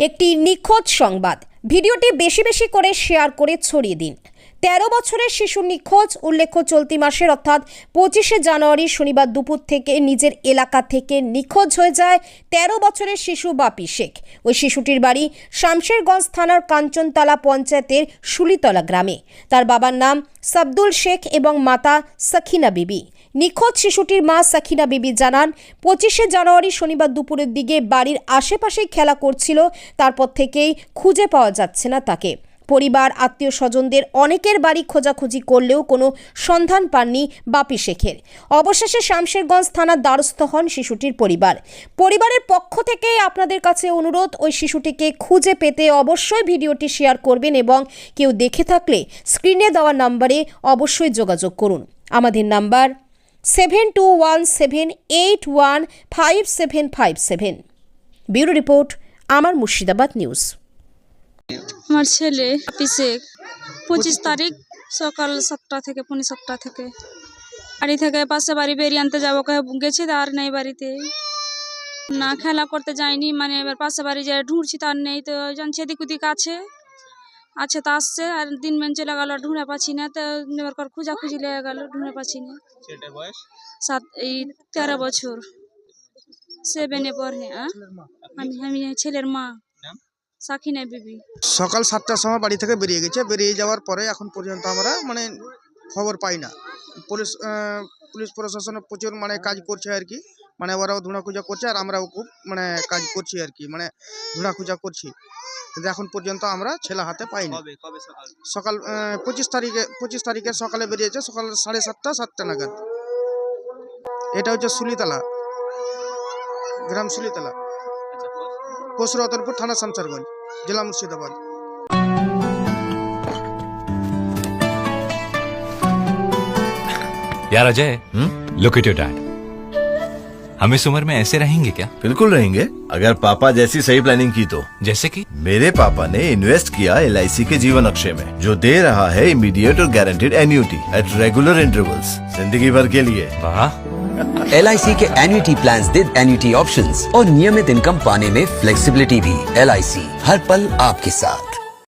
একটি নিখোঁজ সংবাদ। ভিডিওটি বেশি বেশি করে শেয়ার করে ছড়িয়ে দিন। তেরো বছরের শিশু নিখোঁজ, উল্লেখ্য চলতি মাসের অর্থাৎ পঁচিশে জানুয়ারি শনিবার দুপুর থেকে নিজের এলাকা থেকে নিখোঁজ হয়ে যায় তেরো বছরের শিশু বাপি শেখ। ওই শিশুটির বাড়ি শামশেরগঞ্জ থানার কাঞ্চনতলা পঞ্চায়েতের শুলিতলা গ্রামে। তার বাবার নাম সাবদুল শেখ এবং মাতা সাখিনা বিবি। নিখোঁজ শিশুটির মা সাখিনা বিবি জানান, পঁচিশে জানুয়ারি শনিবার দুপুরের দিকে বাড়ির আশেপাশেই খেলা করছিল, তারপর থেকেই খুঁজে পাওয়া যাচ্ছে না তাকে। পরিবার, আত্মীয় স্বজনদের অনেকের বাড়ি খোঁজাখুঁজি করলেও কোনো সন্ধান পাননি বাপি শেখের। অবশেষে শামশেরগঞ্জ থানার দ্বারস্থ হন শিশুটির পরিবার। পরিবারের পক্ষ থেকে আপনাদের কাছে অনুরোধ, ওই শিশুটিকে খুঁজে পেতে অবশ্যই ভিডিওটি শেয়ার করবেন এবং কেউ দেখে থাকলে স্ক্রিনে দেওয়া নাম্বারে অবশ্যই যোগাযোগ করুন। আমাদের number seven two one seven eight one five seven five seven. Bureau report, আমার মুর্শিদাবাদ নিউজ। আমার ছেলে অফিসে পঁচিশ তারিখ সকাল সাতটা থেকে পৌনে সাতটা থেকে। বাড়ি থেকে পাশে বাড়ি বেরিয়ে আনতে যাব গেছি তো আর নেই বাড়িতে। না খেলা করতে যাইনি মানে এবার পাশে বাড়ি যায় ঢুঁড়ছি তার নেই। তো জানছি এদিক ওদিক আছে আছে তো আসছে আর দিন মেন চলে গেল ঢুঁড়ে পাচ্ছি না। তো এবার কর খুঁজাখুঁজি লেগে গেল ঢুঁড়ে পাচ্ছি না। সাত এই তেরো বছর। সেভেনে পড়ে আ? আমি আমি ছেলের মা? সাকিনা বিবি। সকাল সাতটার সময় বাড়ি থেকে বেরিয়ে গেছে। বেরিয়ে যাওয়ার পরে এখন পর্যন্ত আমরা মানে খবর পাই না। পুলিশ আহ, পুলিশ প্রশাসন প্রচুর মানে কাজ করছে আর কি। মানে ওরাও ধুঁড়া খুঁজা করছে আর আমরাও খুব মানে কাজ করছি আর কি। মানে ধুঁড়া খুঁজা করছি। কিন্তু এখন পর্যন্ত আমরা ছেলে হাতে পাইনি। সকাল? পঁচিশ তারিখে পঁচিশ তারিখে সকালে বেরিয়েছে। সকাল সাড়ে সাতটা সাতটা নাগাদ। এটা হচ্ছে সুলিতলা। গ্রাম সুলিতলা। खुशरतनपुर थाना शमशरगंज जिला मुर्शिदाबाद। यार Ajay look at your dad हम इस उम्र में ऐसे रहेंगे क्या? बिल्कुल रहेंगे। अगर पापा जैसी सही प्लानिंग की तो। जैसे कि? मेरे पापा ने इन्वेस्ट किया एलआईसी के जीवन अक्षय में जो दे रहा है इमीडिएट और guaranteed annuity at regular intervals ज़िंदगी भर के लिए। एल आई सी के एन्यूटी प्लान दे एन्यूटी ऑप्शन और नियमित इनकम पाने में फ्लेक्सीबिलिटी भी एल आई सी हर पल आपके साथ।